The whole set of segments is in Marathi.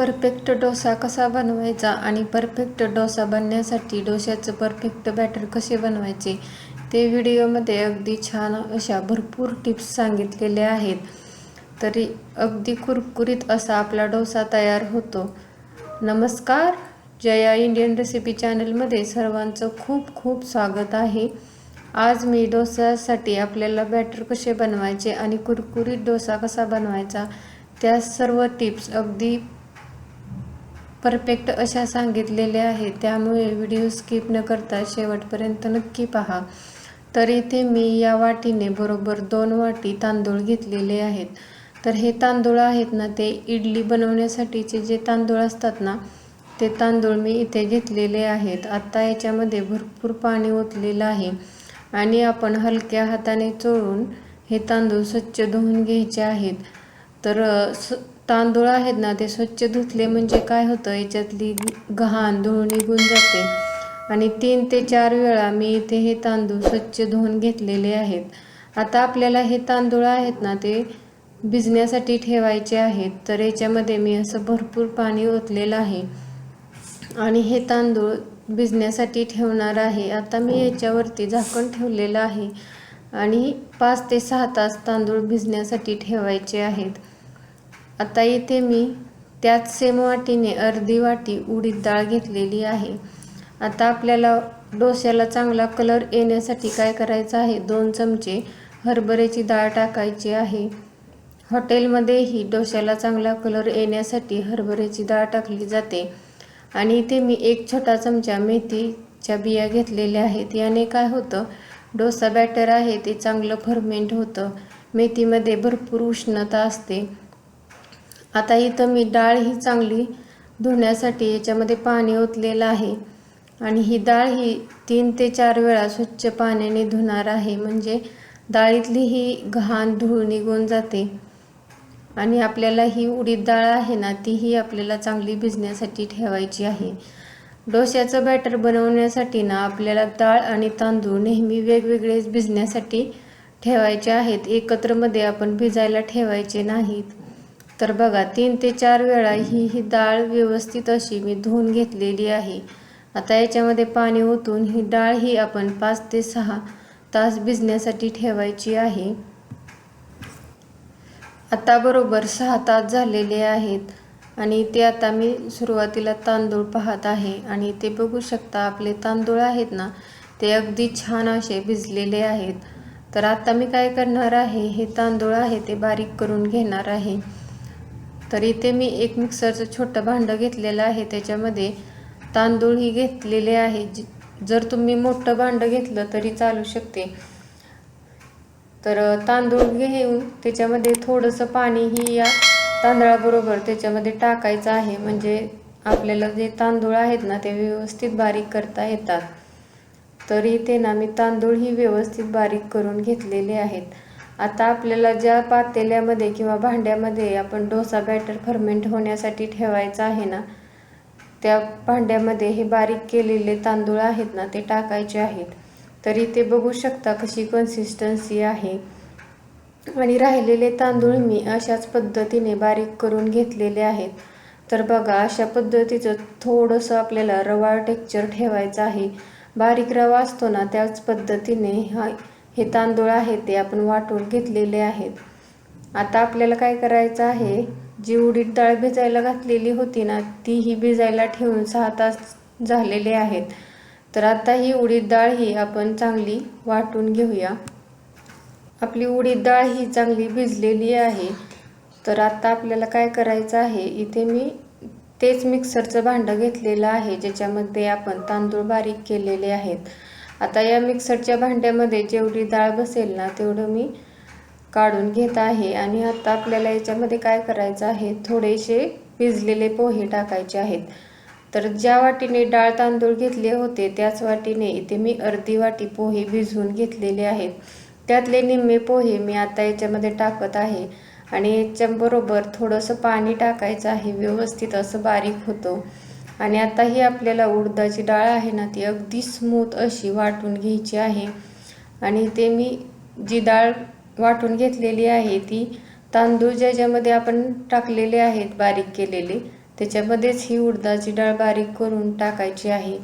परफेक्ट डोसा कसा बनवायचा आणि परफेक्ट डोसा बनण्यासाठी डोश्याचं परफेक्ट बॅटर कसे बनवायचे ते व्हिडिओमध्ये अगदी छान अशा भरपूर टिप्स सांगितलेल्या आहेत. तरी अगदी कुरकुरीत असा आपला डोसा तयार होतो. नमस्कार जया इंडियन रेसिपी चॅनलमध्ये सर्वांचं खूप खूप स्वागत आहे. आज मी डोसासाठी आपल्याला बॅटर कसे बनवायचे आणि कुरकुरीत डोसा कसा बनवायचा त्या सर्व टिप्स अगदी परफेक्ट अशा सांगितलेल्या आहेत. त्यामुळे व्हिडिओ स्किप न करता शेवटपर्यंत नक्की पहा. तर इथे मी या वाटीने बरोबर दोन वाटी तांदूळ घेतलेले आहेत. तर हे तांदूळ आहेत ना ते इडली बनवण्यासाठीचे जे तांदूळ असतात ना ते तांदूळ मी इथे घेतलेले आहेत. आत्ता याच्यामध्ये भरपूर पाणी ओतलेलं आहे. आणि आपण हलक्या हाताने चोळून हे तांदूळ स्वच्छ धुवून घ्यायचे आहेत. तर स तांदूळ आहेत ना ते स्वच्छ धुतले म्हणजे काय होतं याच्यातली घाण धुळ निघून जाते. आणि तीन ते चार वेळा मी इथे हे तांदूळ स्वच्छ धुवून घेतलेले आहेत. आता आपल्याला हे तांदूळ आहेत ना ते भिजण्यासाठी ठेवायचे आहेत. तर याच्यामध्ये मी असं भरपूर पाणी ओतलेलं आहे. आणि हे तांदूळ भिजण्यासाठी ठेवणार आहे. आता मी याच्यावरती झाकण ठेवलेलं आहे. आणि पाच ते सहा तास तांदूळ भिजण्यासाठी ठेवायचे आहेत. आता इथे मी त्याच सेम वाटीने अर्धी वाटी उडीद डाळ घेतलेली आहे. आता आपल्याला डोश्याला चांगला कलर येण्यासाठी काय करायचं आहे? दोन चमचे हरभऱ्याची डाळ टाकायची आहे. हॉटेलमध्येही डोश्याला चांगला कलर येण्यासाठी हरभऱ्याची डाळ टाकली जाते. आणि इथे मी एक छोटा चमचा मेथीच्या बिया घेतलेल्या आहेत. याने काय होतं? डोसा बॅटर आहे ते चांगलं फर्मेंट होतं. मेथीमध्ये भरपूर उष्णता असते. आता इथं मी डाळ ही चांगली धुण्यासाठी याच्यामध्ये पाणी ओतलेलं आहे. आणि ही डाळ ही तीन ते चार वेळा स्वच्छ पाण्याने धुणार आहे. म्हणजे डाळीतली ही घाण धूळ निघून जाते. आणि आपल्याला ही उडीद डाळ आहे ना तीही आपल्याला चांगली भिजण्यासाठी ठेवायची आहे. डोश्याचं बॅटर बनवण्यासाठी ना आपल्याला डाळ आणि तांदूळ नेहमी वेगवेगळेच भिजण्यासाठी ठेवायचे आहेत. एकत्रमध्ये आपण भिजायला ठेवायचे नाहीत. तर बघा तीन ते चार वेळा ही ही डाळ व्यवस्थित अशी मी धुवून घेतलेली आहे. आता याच्यामध्ये पाणी ओतून ही डाळ ही आपण पाच ते सहा तास भिजण्यासाठी ठेवायची आहे. आता बरोबर सहा तास झालेले आहेत आणि ते आता मी सुरुवातीला तांदूळ पाहत आहे. आणि ते बघू शकता आपले तांदूळ आहेत ना ते अगदी छान असे भिजलेले आहेत. तर आता मी काय करणार आहे हे तांदूळ आहे ते बारीक करून घेणार आहे. तर इथे मी एक मिक्सरचं छोटं भांडं घेतलेलं आहे. त्याच्यामध्ये तांदूळही घेतलेले आहे. जर तुम्ही मोठं भांडं घेतलं तरी चालू शकते. तर तांदूळ घेऊन त्याच्यामध्ये थोडंसं पाणीही या तांदळाबरोबर त्याच्यामध्ये टाकायचं आहे. म्हणजे आपल्याला जे तांदूळ आहेत ना ते व्यवस्थित बारीक करता येतात. तर इथे ना मी तांदूळही व्यवस्थित बारीक करून घेतलेले आहेत. आता आपल्याला ज्या पातेल्यामध्ये किंवा भांड्यामध्ये आपण डोसा बॅटर फर्मेंट होण्यासाठी ठेवायचं आहे ना त्या भांड्यामध्ये हे बारीक केलेले तांदूळ आहेत ना ते टाकायचे आहेत. तरी ते बघू शकता कशी कन्सिस्टन्सी आहे. आणि राहिलेले तांदूळ मी अशाच पद्धतीने बारीक करून घेतलेले आहेत. तर बघा अशा पद्धतीचं थोडंसं आपल्याला रवा टेक्चर ठेवायचं आहे. बारीक रवा असतो ना त्याच पद्धतीने हा हे तांदूळ आहे ते आपण वाटून घेतलेले आहेत. आता आपल्याला काय करायचं आहे जी उडीद डाळ भिजायला घातलेली होती ना तीही भिजायला ठेवून सहा तास झालेले आहेत. तर आता ही उडीद डाळ ही आपण चांगली वाटून घेऊया. आपली उडीद डाळ ही चांगली भिजलेली आहे. तर आता आपल्याला काय करायचं आहे इथे मी तेच मिक्सरचं भांडं घेतलेलं आहे ज्याच्यामध्ये आपण तांदूळ बारीक केलेले आहेत. आता या मिक्सरच्या भांड्यामध्ये जेवढी डाळ बसेल ना तेवढं मी काढून घेत आहे. आणि आता आपल्याला याच्यामध्ये काय करायचं आहे? थोडेसे भिजलेले पोहे टाकायचे आहेत. तर ज्या वाटीने डाळ तांदूळ घेतले होते त्याच वाटीने इथे मी अर्धी वाटी पोहे भिजवून घेतलेले आहेत. त्यातले निम्मे पोहे मी आता याच्यामध्ये टाकत आहे. आणि याच्याबरोबर थोडंसं पाणी टाकायचं आहे. व्यवस्थित असं बारीक होतं. आणि आता ही आपल्याला उडदाची डाळ आहे ना ती अगदी स्मूथ अशी वाटून घ्यायची आहे. आणि ते मी जी डाळ वाटून घेतलेली आहे ती तांदूळ ज्याच्यामध्ये आपण टाकलेले आहेत बारीक केलेले त्याच्यामध्येच ही उडदाची डाळ बारीक करून टाकायची आहे.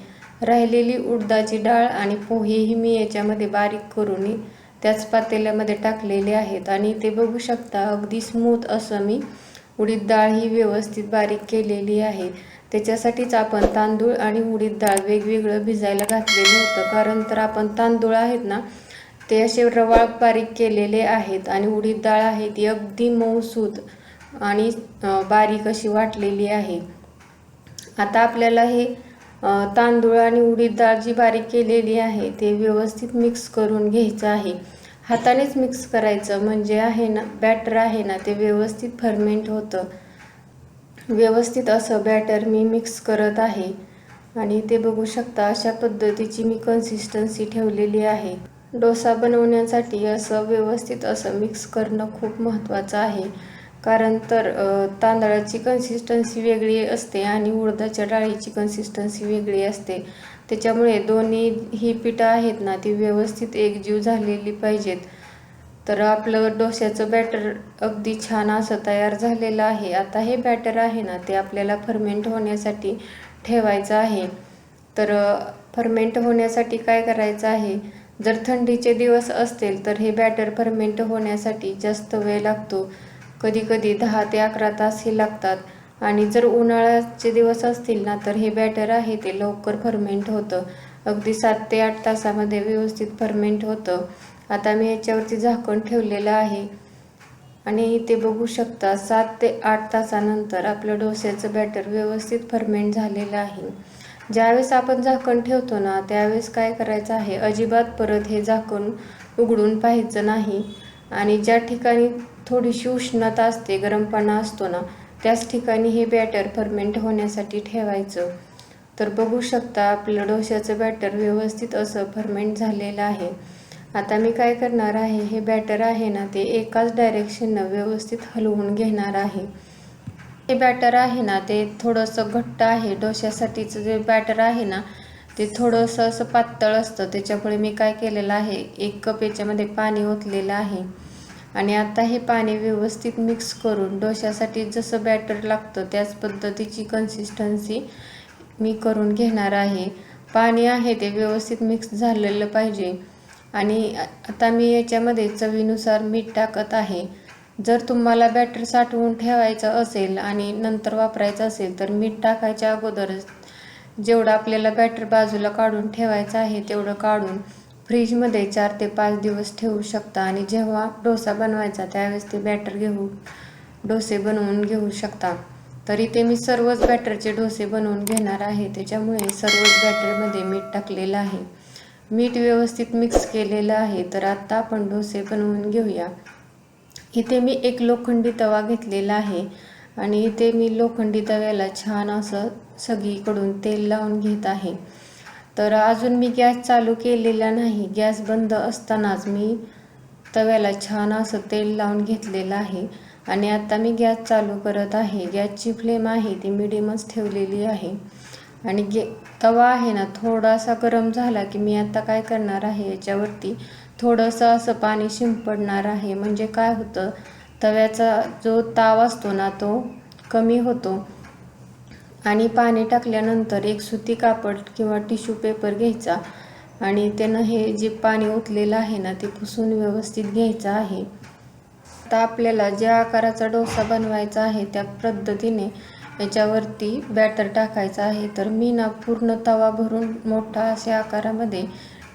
राहिलेली उडदाची डाळ आणि पोहेही मी याच्यामध्ये बारीक करून त्याच पातेल्यामध्ये टाकलेले आहेत. आणि ते बघू शकता अगदी स्मूथ असं मी उडीद डाळ ही व्यवस्थित बारीक केलेली आहे. त्याच्यासाठीच आपण तांदूळ आणि उडीद डाळ वेगवेगळं भिजायला घातलेलं होतं. कारण तर आपण तांदूळ आहेत ना ते असे रवाळ बारीक केलेले आहेत आणि उडीद डाळ आहे ती अगदी मऊसूद आणि बारीक अशी वाटलेली आहे. आता आपल्याला हे तांदूळ आणि उडीद डाळ जी बारीक केलेली आहे ते व्यवस्थित मिक्स करून घ्यायचं आहे. हातानेच मिक्स करायचं म्हणजे आहे ना बॅटर आहे ना ते व्यवस्थित फर्मेंट होतं. व्यवस्थित असं बॅटर मी मिक्स करत आहे. आणि ते बघू शकता अशा पद्धतीची मी कन्सिस्टन्सी ठेवलेली आहे. डोसा बनवण्यासाठी असं व्यवस्थित असं मिक्स करणं खूप महत्त्वाचं आहे. कारण तर तांदळाची कन्सिस्टन्सी वेगळी असते आणि उडदाच्या डाळीची कन्सिस्टन्सी वेगळी असते. त्याच्यामुळे दोन्ही ही पिठं आहेत ना ती व्यवस्थित एकजीव झालेली पाहिजेत. तर आपलं डोश्याचं बॅटर अगदी छान असं तयार झालेलं आहे. आता हे बॅटर आहे ना ते आपल्याला फर्मेंट होण्यासाठी ठेवायचं आहे. तर फर्मेंट होण्यासाठी काय करायचं आहे? जर थंडीचे दिवस असतील तर हे बॅटर फर्मेंट होण्यासाठी जास्त वेळ लागतो. कधी कधी दहा ते अकरा तासही लागतात. आणि जर उन्हाळ्याचे दिवस असतील ना तर हे बॅटर आहे ते लवकर फर्मेंट होतं. अगदी सात ते आठ तासामध्ये व्यवस्थित फर्मेंट होतं. आता मी याच्यावरती झाकण ठेवलेलं आहे. आणि इथे बघू शकता सात ते आठ तासानंतर आपलं डोस्याचं बॅटर व्यवस्थित फर्मेंट झालेलं आहे. ज्यावेळेस आपण झाकण ठेवतो ना त्यावेळेस काय करायचं आहे अजिबात परत हे झाकण उघडून पाहायचं नाही. आणि ज्या ठिकाणी थोडीशी उष्णता असते गरमपणा असतो ना त्याच ठिकाणी हे बॅटर फर्मेंट होण्यासाठी ठेवायचं. तर बघू शकता आपलं डोश्याचं बॅटर व्यवस्थित असं फर्मेंट झालेलं आहे. आता मी काय करणार आहे? हे बॅटर आहे ना ते एकाच डायरेक्शननं व्यवस्थित हलवून घेणार आहे. हे बॅटर आहे ना ते थोडंसं घट्ट आहे. डोश्यासाठीचं जे बॅटर आहे ना ते थोडंसं असं पातळ असतं. त्याच्यामुळे मी काय केलेलं आहे एक कप याच्यामध्ये पाणी ओतलेलं आहे. आणि आता हे पाणी व्यवस्थित मिक्स करून डोश्यासाठी जसं बॅटर लागतं त्याच पद्धतीची कन्सिस्टन्सी मी करून घेणार आहे. पाणी आहे ते व्यवस्थित मिक्स झालेलं पाहिजे. आणि आता मी याच्यामध्ये चवीनुसार मीठ टाकत आहे. जर तुम्हाला बॅटर साठवून ठेवायचं असेल आणि नंतर वापरायचं असेल तर मीठ टाकायच्या अगोदरच जेवढं आपल्याला बॅटर बाजूला काढून ठेवायचं आहे तेवढं काढून फ्रीजमध्ये चार ते पाच दिवस ठेवू शकता. आणि जेव्हा डोसा बनवायचा त्यावेळेस ते बॅटर घेऊ डोसे बनवून घेऊ शकता. तरी ते मी सर्वच बॅटरचे डोसे बनवून घेणार आहे. त्याच्यामुळे सर्वच बॅटरमध्ये मीठ टाकलेलं आहे. मीठ व्यवस्थित मिक्स केलेलं आहे तर आत्ता आपण डोसे बनवून घेऊया. इथे मी एक लोखंडी तवा घेतलेला आहे आणि इथे मी लोखंडी तव्याला छान असं सगळीकडून तेल लावून घेत आहे. तर अजून मी गॅस चालू केलेला नाही गॅस बंद असतानाच मी तव्याला छान असं तेल लावून घेतलेलं आहे. आणि आता मी गॅस चालू करत आहे गॅसची फ्लेम आहे ती मिडियमच ठेवलेली आहे. आणि गे तवा आहे ना थोडासा गरम झाला की मी आता काय करणार आहे याच्यावरती थोडंसं असं पाणी शिंपडणार आहे. म्हणजे काय होतं तव्याचा जो ताव असतो ना तो कमी होतो. आणि पाणी टाकल्यानंतर एक सुती कापड किंवा टिश्यू पेपर घ्यायचा आणि त्यानं हे जे पाणी ओतलेलं आहे ना ते पुसून व्यवस्थित घ्यायचं आहे. आता आपल्याला ज्या आकाराचा डोसा बनवायचा आहे त्या पद्धतीने याच्यावरती बॅटर टाकायचं आहे तर मी ना पूर्ण तवा भरून मोठा अशा आकारामध्ये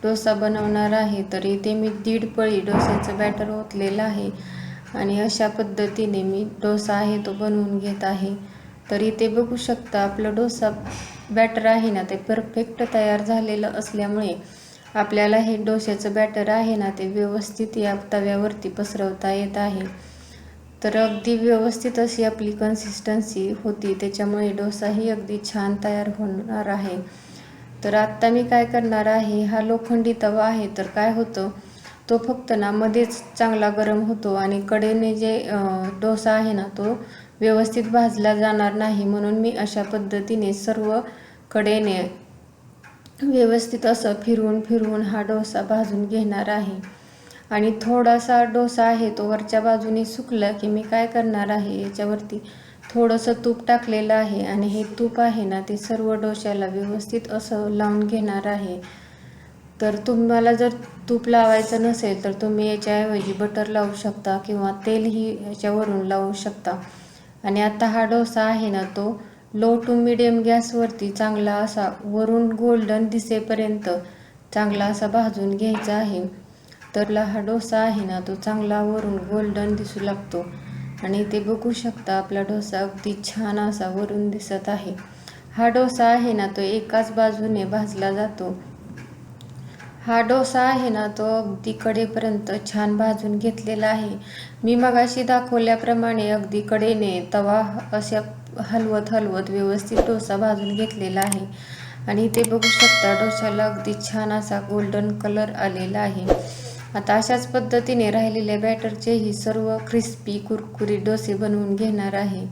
डोसा बनवणार आहे. तर इथे मी दीड पळी डोस्याचं बॅटर ओतलेलं आहे आणि अशा पद्धतीने मी डोसा आहे तो बनवून घेत आहे. तर इथे बघू शकता आपलं डोसा बॅटर आहे ना ते परफेक्ट तयार झालेलं असल्यामुळे आपल्याला हे डोश्याचं बॅटर आहे ना ते व्यवस्थित या तव्यावरती पसरवता येत आहे. तर अगदी व्यवस्थित अशी आपली कन्सिस्टन्सी होती. त्याच्यामुळे डोसाही अगदी छान तयार होणार आहे. तर आत्ता मी काय करणार आहे? हा लोखंडी तवा आहे. तर काय होतं? तो फक्त ना मध्येच चांगला गरम होतो आणि कडेने जे डोसा आहे ना तो व्यवस्थित भाजला जाणार नाही. म्हणून मी अशा पद्धतीने सर्व कडेने व्यवस्थित असं फिरवून फिरवून हा डोसा भाजून घेणार आहे. आणि थोडासा डोसा आहे तो वरच्या बाजूने सुकला की मी काय करणार आहे याच्यावरती थोडंसं तूप टाकलेलं आहे आणि हे तूप आहे ना ते सर्व डोश्याला व्यवस्थित असं लावून घेणार आहे. तर तुम्हाला जर तूप लावायचं नसेल तर तुम्ही याच्याऐवजी बटर लावू शकता किंवा तेलही याच्यावरून लावू शकता. आणि आता हा डोसा आहे ना तो लो टू मिडियम गॅसवरती चांगला असा वरून गोल्डन दिसेपर्यंत चांगला असा भाजून घ्यायचा आहे. तर हा डोसा आहे ना तो चांगला वरून गोल्डन दिसू लागतो. आणि ते बघू शकता आपला डोसा अगदी छान असा वरून दिसत आहे. हा डोसा आहे ना तो एकाच बाजूने भाजला जातो. हा डोसा आहे ना तो अगदी कडेपर्यंत छान भाजून घेतलेला आहे. मी मगाशी दाखवल्याप्रमाणे अगदी कडेने तवा अशा हलवत हलवत व्यवस्थित डोसा भाजून घेतलेला आहे. आणि ते बघू शकता डोशाला अगदी छान असा गोल्डन कलर आलेला आहे. आता अशाच पद्धतीने राहिलेल्या बॅटरचेही सर्व क्रिस्पी कुरकुरी डोसे बनवून घेणार आहे.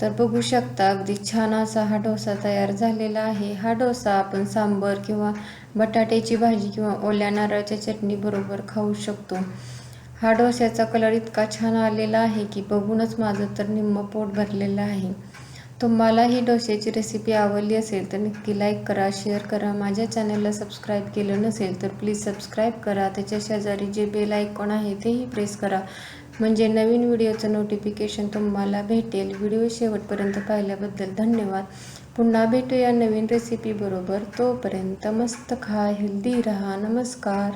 तर बघू शकता अगदी छान असा हा डोसा तयार झालेला आहे. हा डोसा आपण सांबर किंवा बटाट्याची भाजी किंवा ओल्या नारळाच्या चटणीबरोबर खाऊ शकतो. हा डोस्याचा कलर इतका छान आलेला आहे की बघूनच माझं तर निम्म पोट भरलेलं आहे. तुम्हाला ही डोश्याची रेसिपी आवडली असेल तर नक्की लाईक करा शेअर करा. माझ्या चॅनलला सबस्क्राईब केलं नसेल तर प्लीज सबस्क्राईब करा. त्याच्या शेजारी जे बेल आयकॉन आहे तेही प्रेस करा. म्हणजे नवीन व्हिडिओचं नोटिफिकेशन तुम्हाला भेटेल. व्हिडिओ शेवटपर्यंत पाहिल्याबद्दल धन्यवाद. पुन्हा भेटूया नवीन रेसिपीबरोबर तोपर्यंत मस्त खा हेल्दी रहा. नमस्कार.